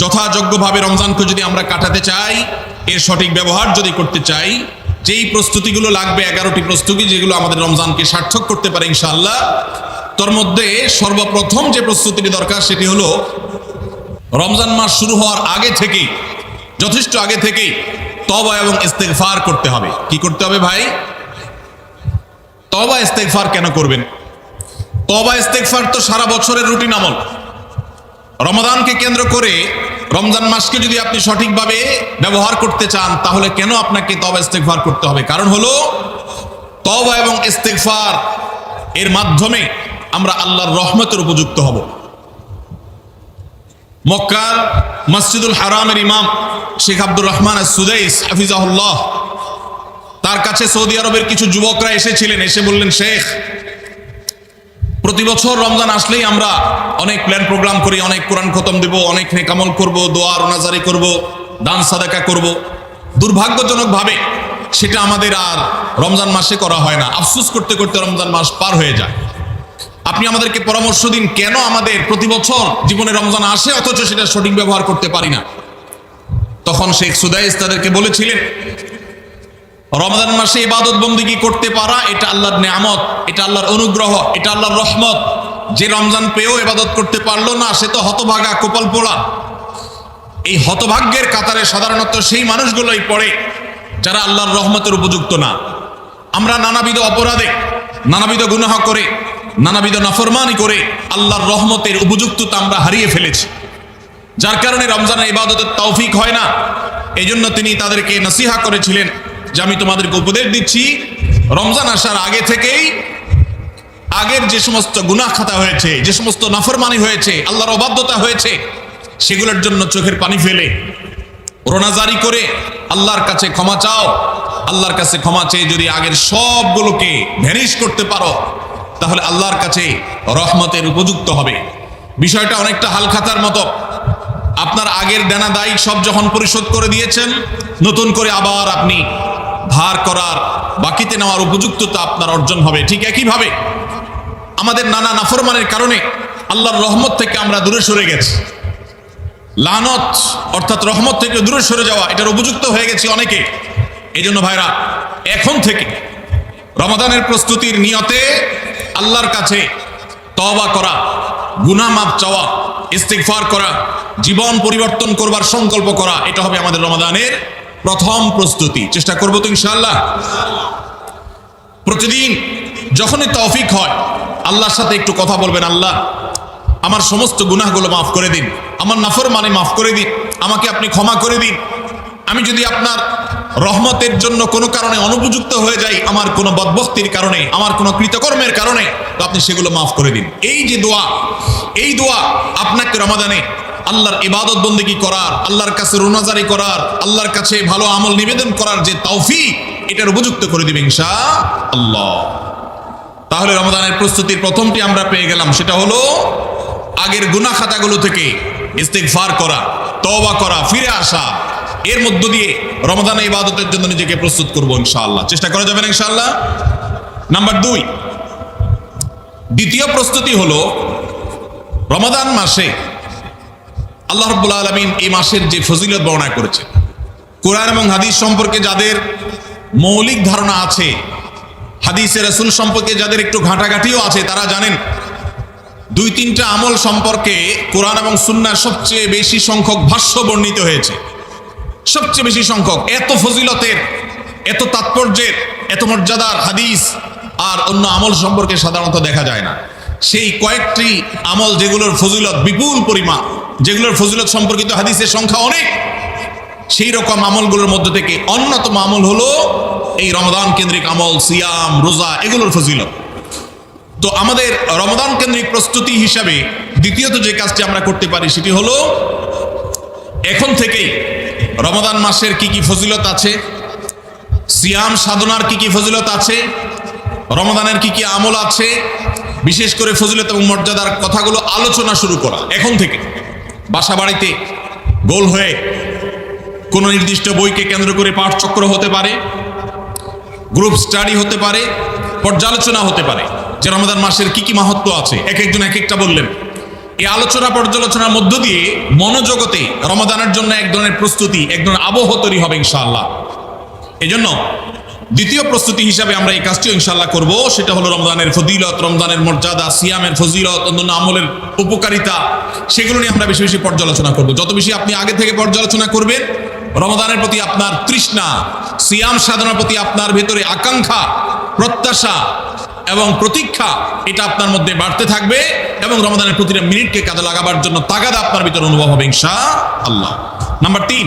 যথাযোগ্যভাবে রমজানকে যদি আমরা কাটাতে চাই, এর সঠিক ব্যবহার যদি করতে চাই, যেই প্রস্তুতিগুলো লাগবে, এগারোটি প্রস্তুতি যেগুলো আমাদের রমজানকে সার্থক করতে পারে ইনশাআল্লাহ, তোর মধ্যে সর্বপ্রথম যে প্রস্তুতিটি দরকার সেটি হলো, রমজান মাস শুরু হওয়ার আগে থেকেই, যথেষ্ট আগে থেকেই তবা এবং ইস্তেগফার করতে হবে। কি করতে হবে ভাই? তবা ইস্তেগফার কেন করবেন? তবা ইস্তেগফার তো সারা বছরের রুটিন আমল। রমাদানকে কেন্দ্র করে রমজান মাসকে যদি আপনি সঠিকভাবে ব্যবহার করতে চান, তাহলে কেন আপনাকে তবা ইস্তেগফার করতে হবে? কারণ হলো তবা এবং ইস্তেগফার এর মাধ্যমে আমরা আল্লাহর রহমতের উপযুক্ত হব। মক্কার মসজিদুল হারামের ইমাম শেখ আব্দুর রহমান সুদাইস, হাফিজাহুল্লাহ, তার কাছে সৌদি আরবের কিছু যুবকরা এসেছিলেন, এসে বললেন, শেখ প্রতি বছর রমজান আসলেই আমরা অনেক প্ল্যান প্রোগ্রাম করি, অনেক কোরআন খতম দেব, অনেক নেকামল করব, দোয়া রোনাজারি করব, দান, সাদাকা করব। দুর্ভাগ্যজনকভাবে সেটা আমাদের আর রমজান মাসে করা হয় না। আফসোস করতে করতে রমজান মাস পার হয়ে যায়। আপনি আমাদেরকে পরামর্শ দিন, কেন আমাদের প্রতি বছর জীবনে রমজান আসে, অথচ সেটা সঠিক ব্যবহার করতে পারি না? তখন শেখ সুদাইস তাদেরকে বলেছিলেন রমজান মাসে ইবাদত বন্দিগি করতে পারা? এটা আল্লাহর নেয়ামত, এটা আল্লাহর অনুগ্রহ, এটা আল্লাহর রহমত। যে রমজান পেয়েও ইবাদত করতে পারল না, সে তো হতভাগা কোপাল পোড়া। এই হতভাগ্যের কাতারে সাধারণত সেই মানুষগুলোই পড়ে যারা আল্লাহর রহমতের উপযুক্ত না। আমরা নানাবিধ অপরাধে, নানাবিধ গুনাহ করে, নানাবিধ নাফরমানি করে আল্লাহর রহমতের উপযুক্ততা আমরা হারিয়ে ফেলেছি। যার কারণে রমজানের ইবাদতের তৌফিক হয় না। এই জন্য তিনি তাদেরকে নসিহা করেছিলেন যে আমি তোমাদেরকে উপদেশ দিচ্ছি, রমজান আসার আগে থেকেই আগের যে সমস্ত গুনাহ খাতা হয়েছে, যে সমস্ত নাফরমানি হয়েছে, আল্লাহর অবাধ্যতা হয়েছে, সেগুলোর জন্য চোখের পানি ফেলে রোনাজারি করে আল্লাহর কাছে ক্ষমা চাও। আল্লাহর কাছে ক্ষমা চেয়ে যদি আগের সবগুলোকে ভ্যানিশ করতে পারো, তাহলে আল্লাহর কাছে রহমতের উপযুক্ত হবে। বিষয়টা অনেকটা হালখাতার মতো। আপনার আগের দেনা দায়ী সব যখন পরিশোধ করে দিয়েছেন, নতুন করে আবার আপনি ধার করার বাকিতে নেওয়ার উপযুক্ততা আপনার অর্জন হবে। ঠিক একইভাবে আমাদের নানা নাফরমানের কারণে আল্লাহর রহমত থেকে আমরা দূরে সরে গেছি। লানত, অর্থাৎ রহমত থেকে দূরে সরে যাওয়া, এটার উপযুক্ত হয়ে গেছি অনেকে। এই জন্য ভাইরা, এখন থেকে রমাদানের প্রস্তুতির নিয়তে আল্লাহর কাছে তবা করা গুনা মাপ চাওয়া, ইস্তিগফার করা, জীবন পরিবর্তন করবার সংকল্প করা, এটা হবে আমাদের রমাদানের প্রথম প্রস্তুতি। চেষ্টা করব তো ইনশাআল্লাহ। প্রতিদিন যখনই তৌফিক হয়, আল্লাহর সাথে একটু কথা বলবেন, আল্লাহ, আমার সমস্ত গুনাহগুলো মাফ করে দিন। আমার নাফর মানে মাফ করে দিন। আমাকে আপনি ক্ষমা করে দিন। আমি যদি আপনার রহমতের জন্য কোনো কারণে অনুপযুক্ত হয়ে যাই, আমার কোনো বদবস্তির কারণে, আমার কোনো কৃতকর্মের কারণে, তো আপনি সেগুলো মাফ করে দিন। এই যে দোয়া, এই দোয়া আপনাকে রমাদানে আল্লাহর ইবাদত বন্দেগী করার, আল্লাহর কাছে রোনাজারি করার, আল্লাহর কাছে ভালো আমল নিবেদন করার যে তৌফিক, এটার উপযুক্ত করে দিবে ইনশা আল্লাহ তাহলে রমাদানের প্রস্তুতির প্রথমটি আমরা পেয়ে গেলাম, সেটা হলো আগের গুনা খাতাগুলো থেকে ইস্তেগফার করা, তওবা করা, ফিরে আসা। এর মধ্য দিয়ে রমাদানে ইবাদতের জন্য নিজেকে প্রস্তুত করব ইনশাআল্লাহ। চেষ্টা করা যাবে না ইনশাআল্লাহ? নাম্বার দুই। দ্বিতীয় প্রস্তুতি হলো রমাদান মাসে আল্লাহ রব্বুল আলমিন এই মাসের যে ফজিলত বর্ণনা করেছে কোরআন এবং হাদিস সম্পর্কে যাদের মৌলিক ধারণা আছে হাদিসের রসুল সম্পর্কে যাদের একটু ঘাঁটাঘাঁটিও আছে, তারা জানেন দুই তিনটা আমল সম্পর্কে কোরআন এবং সুন্নার সবচেয়ে বেশি সংখ্যক ভাষ্য বর্ণিত হয়েছে। সবচেয়ে বেশি সংখ্যক, এত ফজিলতের, এত তাৎপর্যের, এত মর্যাদার হাদিস আর অন্য আমল সম্পর্কে সাধারণত দেখা যায় না। সেই কয়েকটি আমল যেগুলোর ফজিলত বিপুল পরিমাণ যেগুলোর ফজিলত সম্পর্কিত হাদিসের সংখ্যা অনেক, সেই রকম আমলগুলোর মধ্যে থেকে অন্যতম আমল হলো এই রমদান কেন্দ্রিক আমল, সিয়াম, রোজা, এগুলোর ফজিলত। তো আমাদের রমদান কেন্দ্রিক প্রস্তুতি হিসাবে দ্বিতীয়ত যে কাজটি আমরা করতে পারি সেটি হলো, এখন থেকেই রমদান মাসের কি কি ফজিলত আছে, সিয়াম সাধনার কি কি ফজিলত আছে রমদানের কি কি আমল আছে, বিশেষ করে ফজিলত এবং মর্যাদার কথাগুলো আলোচনা শুরু করা, এখন থেকে। বাসা বাড়িতে গোল হয়ে কোনো নির্দিষ্ট বইকে কেন্দ্র করে পাঠচক্র হতে পারে, গ্রুপ স্টাডি হতে পারে, পর্যালোচনা হতে পারে। যে রমাদান মাসের কি কি মাহাত্ম আছে? এক একজন এক একটা বললেন। এই আলোচনা পর্যালোচনার মধ্য দিয়ে মনোজগতে রমাদানের জন্য এক ধরনের প্রস্তুতি, এক ধরনের আবহ তৈরি হবে ইনশাআল্লাহ। এই জন্য দ্বিতীয় প্রস্তুতি হিসাবে আমরা এই কাজটিও ইনশাল্লাহ করব। সেটা হলো রমজানের ফজিলত, রমজানের মর্যাদা, সিয়ামের ফজিলত, অন্যান্য আমলের উপকারিতা, সেগুলো নিয়ে আমরা বেশি বেশি পর্যালোচনা করব। যত বেশি আপনি আগে থেকে পর্যালোচনা করবেন, রমজানের প্রতি আপনার তৃষ্ণা, সিয়াম সাধনার প্রতি আপনার ভেতরে আকাঙ্ক্ষা, প্রত্যাশা এবং প্রতীক্ষা, এটা আপনার মধ্যে বাড়তে থাকবে এবং রমজানের প্রতিটা মিনিটকে কাজে লাগাবার জন্য তাগাদা আপনার ভিতরে অনুভব হবে ইনশা আল্লাহ নাম্বার তিন,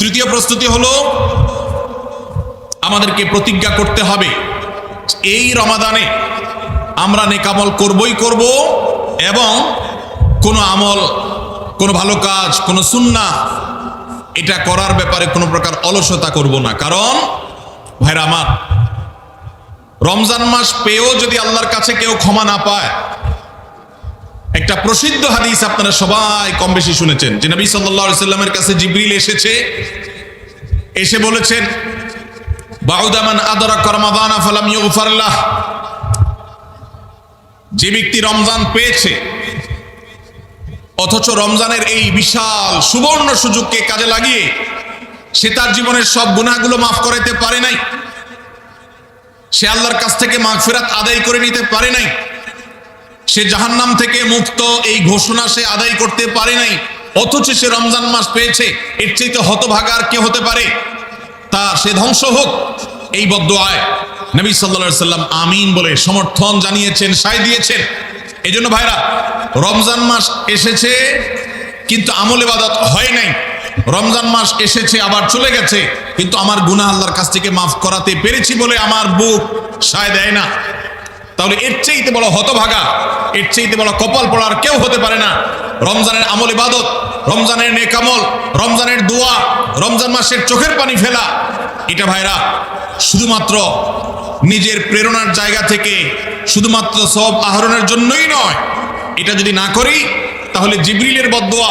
তৃতীয় প্রস্তুতি হলো আমাদেরকে প্রতিজ্ঞা করতে হবে। এই রমাদানে আমরা নেকামল করবই করব এবং কোনো আমল, কোনো ভালো কাজ, কোনো সুন্না, এটা করার ব্যাপারে কোনো প্রকার অলসতা করব না। কারণ, ভাইরা আমার, রমজান মাস পেয়েও যদি আল্লাহর কাছে কেউ ক্ষমা না পায়, একটা প্রসিদ্ধ হাদিস আপনারা সবাই কম বেশি শুনেছেন, যে নবী সাল্লামের কাছে জিবরিল এসেছে, এসে বলেছেন যে ব্যক্তি রমজান পেয়েছে, অথচ রমজানের এই বিশাল সুবর্ণ সুযোগকে কাজে লাগিয়ে সে তার জীবনের সব গুণাগুলো মাফ করাইতে পারে নাই। সে আল্লাহর কাছ থেকে মাগফিরাত আদায় করে নিতে পারে নাই। সে জাহান্নাম থেকে মুক্ত এই ঘোষণা সে আদায় করতে পারে নাই। অথচ সে রমজান মাস পেয়েছে, এর চাইতে হতভাগা আর কে হতে পারে? তা সে ধ্বংস হোক। এই বদ্দোয়ায় নবী সাল্লা সাল্লাম আমিন বলে সমর্থন জানিয়েছেন সাই দিয়েছেন। এই জন্য ভাইরা, রমজান মাস এসেছে, কিন্তু আমল ইবাদত হয় নাই। রমজান মাস এসেছে, আবার চলে গেছে। কিন্তু আমার গুনাহ আল্লাহর কাছ থেকে মাফ করাতে পেরেছি বলে আমার বুক সায় দেয় না। তাহলে এর চাইতে বড় হতভাগা, এর চাইতে বড় কপাল পড়ার কেউ হতে পারে না। রমজানের আমল ইবাদত, রমজানের নেকামল রমজানের দোয়া, রমজান মাসের চোখের পানি ফেলা। এটা ভাইরা, শুধুমাত্র নিজের প্রেরণার জায়গা থেকে শুধুমাত্র সব আহরণের জন্যই নয়। এটা যদি না করি, তাহলে জিবরিলের বদোয়া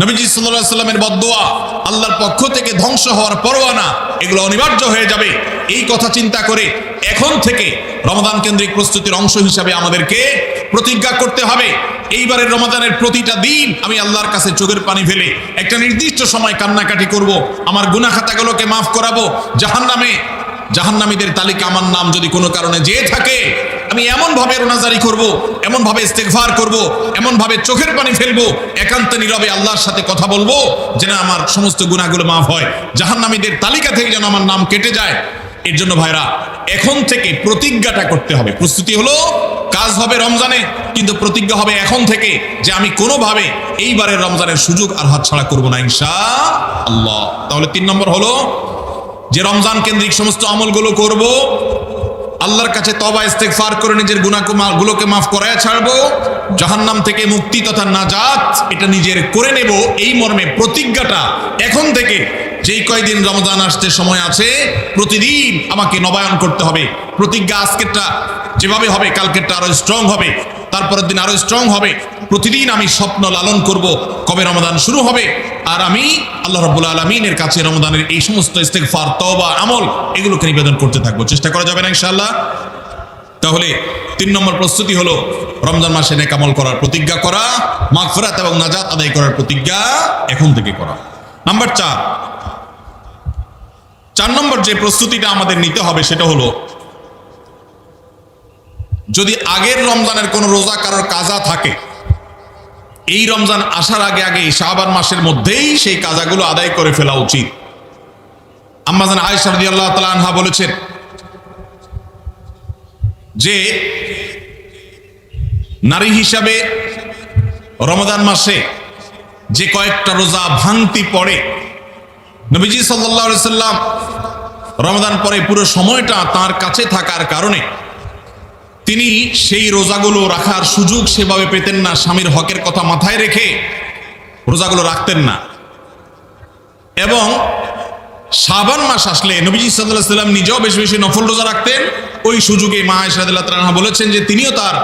নবীজি সাল্লাহ সাল্লামের বদোয়া আল্লাহর পক্ষ থেকে ধ্বংস হওয়ার পরোয়ানা, এগুলো অনিবার্য হয়ে যাবে। এই কথা চিন্তা করে এখন থেকে রমাদান কেন্দ্রিক প্রস্তুতির অংশ হিসাবে আমাদেরকে প্রতিজ্ঞা করতে হবে। এইবারের রমাদানের প্রতিটা দিন আমি আল্লাহর কাছে চোখের পানি ফেলে একটা নির্দিষ্ট সময় কান্নাকাটি করব, আমার গুনা খাতাগুলোকে মাফ করাবো। জাহান নামে জাহান্নামীদের তালিকা আমার নাম যদি কোনো কারণে যেয়ে থাকে, আমি এমনভাবে রোনাজারি করব এমন ভাবে ইস্তেগফার করব এমন ভাবে চোখের পানি ফেলব, একান্ত নীরবে আল্লাহর সাথে কথা বলব, যেন আমার সমস্ত গুনাহগুলো মাফ হয়। জাহান্নামীদের তালিকা থেকে যেন আমার নাম কেটে যায় এর জন্য ভাইরা, এখন থেকে প্রতিজ্ঞাটা করতে হবে। প্রস্তুতি হলো, কাজ হবে রমজানে, কিন্তু প্রতিজ্ঞা হবে এখন থেকে যে আমি কোনোভাবে এইবারের রমজানের সুযোগ আর হাতছাড়া করব না ইনশা আল্লাহ তাহলে তিন নম্বর হলো, যে রমজান কেন্দ্রিক সমস্ত আমলগুলো করব, আল্লাহর কাছে তবা ইস্তেগফার করে নিজের গুলোকে মাফ করায় ছাড়বো, জাহান্নাম থেকে মুক্তি তথা নাজাত, এটা নিজের করে নেব। এই মর্মে প্রতিজ্ঞাটা এখন থেকে যেই কয়দিন রমজান আসতে সময় আছে, প্রতিদিন আমাকে নবায়ন করতে হবে। প্রতিজ্ঞা আজকেরটা যেভাবে হবে, কালকেরটা আরও স্ট্রং হবে, তারপরের দিন আরও স্ট্রং হবে। প্রতিদিন আমি স্বপ্ন লালন করব, কবে রমদান শুরু হবে, আর আমি আল্লাহ রব্বুল আলমিনের কাছে রমদানের এই সমস্ত ইস্তেগফার, তওবা, আমল এগুলোকে নিবেদন করতে থাকব। চেষ্টা করা যাবে না ইনশাআল্লাহ? তাহলে তিন নম্বর প্রস্তুতি হলো, রমজান মাসে নেকামল করার প্রতিজ্ঞা করা, মাগফিরাত এবং নাজাত আদায় করার প্রতিজ্ঞা এখন থেকে করা। নাম্বার চার চার নম্বর যে প্রস্তুতিটা আমাদের নিতে হবে সেটা হলো, যদি আগের রমজানের কোনো রোজা কারোর কাজা থাকে, এই রমজান আসার আগে আগে শাহবান মাসের মধ্যেই সেই কাজাগুলো আদায় করে ফেলা উচিত। আম্মাজান আয়সা রাদিয়াল্লাহু তাআলা আনহা বলেছেন যে নারী হিসাবে রমজান মাসে যে কয়েকটা রোজা ভাঙতি পড়ে নবীজি সাল্লাল্লাহু সাল্লাম রমজান পরে পুরো সময়টা তার কাছে থাকার কারণে তিনি সেই রোজাগুলো রাখার সুযোগ সেভাবে পেতেন না, স্বামীর হকের কথা মাথায় রেখে রোজাগুলো রাখতেন না। এবং শাবান মাস আসলে নবীজি সাল্লাহ সাল্লাম নিজেও বেশি বেশি নফল রোজা রাখতেন। ওই সুযোগে মা ইসরাদুল্লাহ তালাহা বলেছেন যে তিনিও তার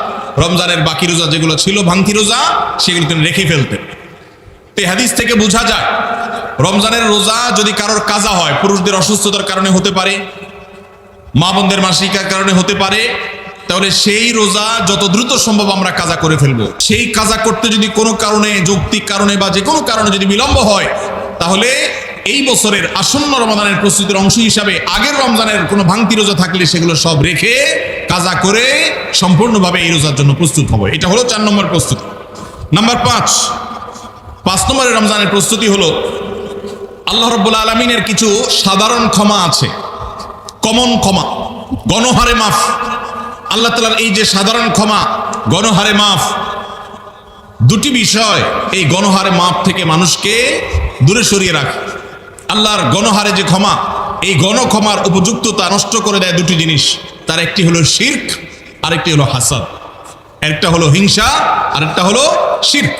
রমজানের বাকি রোজা যেগুলো ছিল ভাঙতি রোজা, সেগুলো তিনি রেখে ফেলতেন। হাদিস থেকে বোঝা যায়, রমজানের রোজা যদি কারোর কাজা হয়, পুরুষদের অসুস্থতার কারণে হতে পারে, মা বোনদের মাসিকার কারণে হতে পারে, তাহলে সেই রোজা যত দ্রুত সম্ভব আমরা কাজা করে ফেলব। সেই কাজা করতে যদি কোনো কারণে, যৌক্তিক কারণে বা যে কোনো কারণে যদি বিলম্ব হয়, তাহলে এই বছরের আসন্ন রমাদানের প্রস্তুতির অংশ হিসাবে আগের রমজানের কোনো ভাঙতি রোজা থাকলে সেগুলো সব রেখে কাজা করে সম্পূর্ণভাবে এই রোজার জন্য প্রস্তুত হবে। এটা হলো চার নম্বর প্রস্তুতি। নাম্বার পাঁচ পাঁচ নম্বরের রমজানের প্রস্তুতি হলো, আল্লাহ রব্বুল আলমিনের কিছু সাধারণ ক্ষমা আছে। কমন ক্ষমা, গণহারে মাফ। আল্লাহ তালার এই যে সাধারণ ক্ষমা, গণহারে মাফ, দুটি বিষয় এই গণহারে মাপ থেকে মানুষকে দূরে সরিয়ে রাখে। আল্লাহর গণহারে যে ক্ষমা, এই গণ ক্ষমার উপযুক্ততা নষ্ট করে দেয় দুটি জিনিস। তার একটি হলো শির্ক, আরেকটি হলো হাসাদ। একটা হলো হিংসা, আরেকটা হলো শির্ক।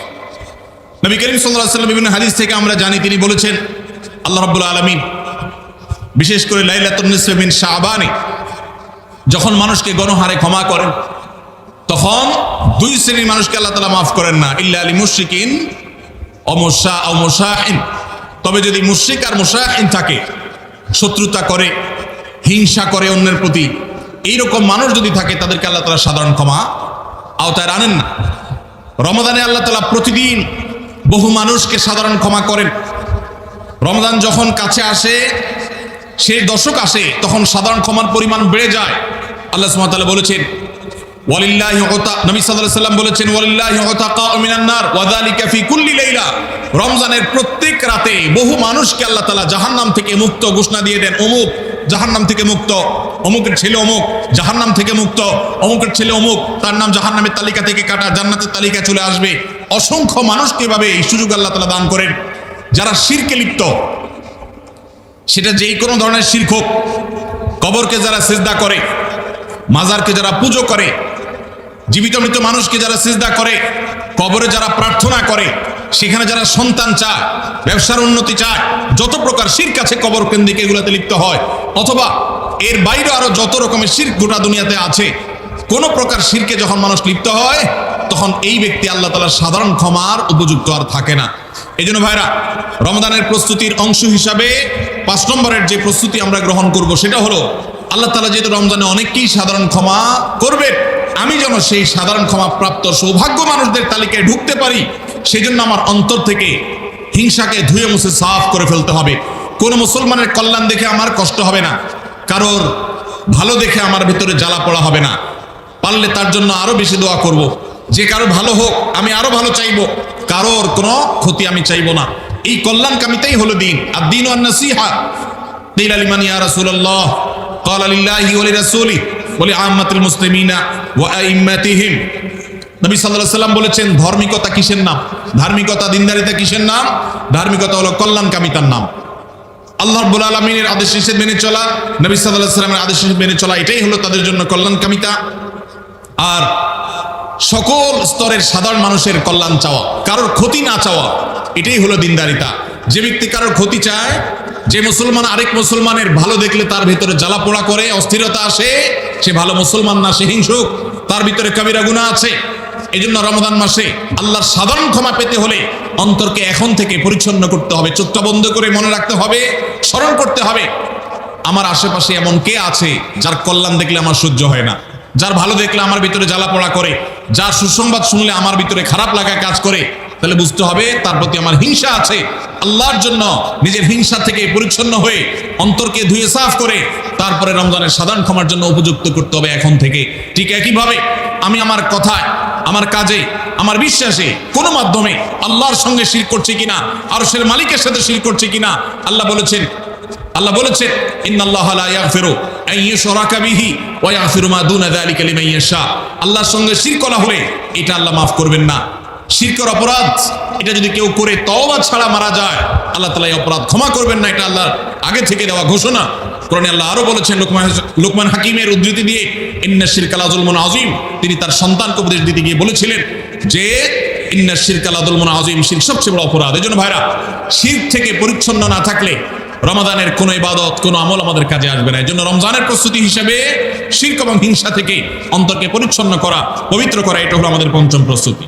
নবী করিম সাল্লাম বিভিন্ন হাদিস থেকে আমরা জানি, তিনি বলেছেন, আল্লাহ রাব্বুল আলমিন, বিশেষ করে লাইলাতুন্নিসমিন শাহবানে যখন মানুষকে গণহারে ক্ষমা করেন, তখন দুই শ্রেণির মানুষকে আল্লাহ তালা মাফ করেন না। ইল্লা আলী মুশ্রিকিন অমসা অমসাহিন তবে যদি মুশ্রিক আর মুসাহিন থাকে, শত্রুতা করে, হিংসা করে অন্যের প্রতি, এইরকম মানুষ যদি থাকে, তাদেরকে আল্লাহ তালা সাধারণ ক্ষমা আওতায় আনেন না। রমদানে আল্লাহ তালা প্রতিদিন বহু মানুষকে সাধারণ ক্ষমা করেন। রমজান যখন কাছে আসে, সেই দশক আসে, তখন সাধারণ ক্ষমার পরিমাণ বেড়ে যায়। আল্লাহ সুবহানাহু বলেছেন কুল্লি লাইলা। রমজানের প্রত্যেক রাতে বহু জাহান্নাম থেকে মুক্ত ঘোষণা দিয়ে দেন, অমুক জাহান্নাম থেকে মুক্ত, অমুকের ছেলে অমুক, জাহান্নাম থেকে মুক্ত, অমুকের ছেলে অমুক, তার নাম জাহান্নামের তালিকা থেকে কাটা, জান্নাতের তালিকা চলে আসবে। অসংখ্য মানুষকে এভাবে এই সুযোগ আল্লাহ তালা দান করেন, যারা শিরকে লিপ্ত। সেটা যেই কোনো ধরনের শির্ক হোক, কবরকে যারা সিজদা করে, মাজারকে যারা পুজো করে, জীবিত মৃত মানুষকে যারা সিজদা করে, কবরে যারা প্রার্থনা করে, সেখানে যারা সন্তান চায়, ব্যবসার উন্নতি চায়, যত প্রকার শির কাছে কবর কেন্দ্রিক এগুলোতে লিপ্ত হয়, অথবা এর বাইরে আরও যত রকমের শির গোটা দুনিয়াতে আছে কোন প্রকার শিরকে যখন মানুষ লিপ্ত হয়, তখন এই ব্যক্তি আল্লাহ তালার সাধারণ ক্ষমার উপযুক্ত আর থাকে না। এই জন্য ভাইরা রমদানের প্রস্তুতির অংশ হিসাবে পাঁচ নম্বরের যে প্রস্তুতি আমরা গ্রহণ করব সেটা হলো, আল্লাহ তালা যেহেতু রমজানে অনেককেই সাধারণ ক্ষমা করবে আমি যেন সেই সাধারণ ক্ষমা প্রাপ্ত সৌভাগ্য মানুষদের তালিকায় ঢুকতে পারি সেই জন্য আমার অন্তর থেকে হিংসাকে ধুয়ে মুছে সাফ করে ফেলতে হবে। কোন মুসলমানের কল্যাণ দেখে আমার কষ্ট হবে না, কারোর ভালো দেখে আমার ভিতরে জ্বালা পড়া হবে না। পারলে তার জন্য আরো বেশি দোয়া করব। যে কারো ভালো হোক আমি আরো ভালো চাইবো কারোর কোনো ক্ষতি আমি চাইবো না এই কল্যাণ কামিতাই হলো দিন আর দিন নাসিহা দিন আলিমান ইয়া রাসূলুল্লাহ قال لله ولرسوله ولعامة المسلمين وأئمتهم নবী সাল্লাল্লাহু আলাইহি সাল্লাম বলেছেন ধার্মিকতা কিসের নাম ধার্মিকতা দিনদারিতা কিসের নাম ধার্মিকতা হলো কল্যাণকামিতার নাম আল্লাহ রব্বুল আলমিনের আদেশ নিষেধ মেনে চলা নবী সাল্লাহ সাল্লামের আদেশ নিষেধ মেনে চলা এটাই হলো তাদের জন্য কল্যাণকামিতা আর সকল স্তরের সাধারণ মানুষের কল্যাণ চাওয়া, কারোর ক্ষতি না চাওয়া, এটাই হলো দিনদারিতা। যে ব্যক্তি কারোর ক্ষতি চায়, যে মুসলমান আরেক মুসলমানের ভালো দেখলে তার ভিতরে জ্বালা পোড়া করে, অস্থিরতা আসে, সে ভালো মুসলমান না, সে হিংসুক, তার ভিতরে কবিরা গুণা আছে। এই জন্য রমদান মাসে আল্লাহর সাধারণ ক্ষমা পেতে হলে অন্তরকে এখন থেকে পরিচ্ছন্ন করতে হবে, চোখটা বন্ধ করে মনে রাখতে হবে, স্মরণ করতে হবে। আমার আশেপাশে এমন কে আছে যার কল্যাণ দেখলে আমার সহ্য হয় না। যার ভালো দেখলে আমার ভিতরে জ্বালা পড়া করে, যার সুসংবাদ শুনলে আমার ভিতরে খারাপ লাগা কাজ করে, তাহলে বুঝতে হবে তার প্রতি আমার হিংসা আছে। আল্লাহর জন্য নিজের হিংসা থেকে পরিচ্ছন্ন হয়ে অন্তরকে ধুয়ে সাফ করে, তারপরে রমজানের সাধারণ ক্ষমার জন্য উপযুক্ত করতে হবে এখন থেকে। ঠিক একইভাবে আমি আমার কথায়, আমার কাজে, আমার বিশ্বাসে কোনো মাধ্যমে আল্লাহর সঙ্গে শির করছে কিনা আর সে মালিকের সাথে শির করছে কিনা, আল্লাহ বলেছেন আল্লাহ বলেছেন ইন্নাল্লাহ লা ইয়াগফিরু আন ইউশরাকা বিহি ওয়া ইয়াগফিরু মা দুনা যালিকা লিমান ইয়াশা। আল্লাহর সঙ্গে শিরক করা হলে এটা আল্লাহ মাফ করবেন না। শিরকের অপরাধ, এটা যদি কেউ করে তওবা ছাড়া মারা যায়, আল্লাহ তাআলা এই অপরাধ ক্ষমা করবেন না, এটা আল্লাহর আগে থেকে দেওয়া ঘোষণা। কোরআনে আল্লাহ আরও বলেছেন, লোকমান লোকমান হাকিমের উদ্ধৃতি দিয়ে ইন্না শিরকা লাযুলমুন আযীম। তিনি তার সন্তানকে উপদেশ দিতে গিয়ে বলেছিলেন যে, ইন্না শিরকা লাযুলমুন আযীম শিরক সবচেয়ে বড় অপরাধ। এজন্য ভাইরা, শিরক থেকে পরিচ্ছন্ন না থাকলে রমাদানের কোন ইবাদত, কোন আমল আমাদের কাজে আসবে না। এই জন্য রমজানের প্রস্তুতি হিসেবে শির্ক এবং হিংসা থেকে অন্তরকে পরিচ্ছন্ন করা, পবিত্র করা, এটা হলো আমাদের পঞ্চম প্রস্তুতি।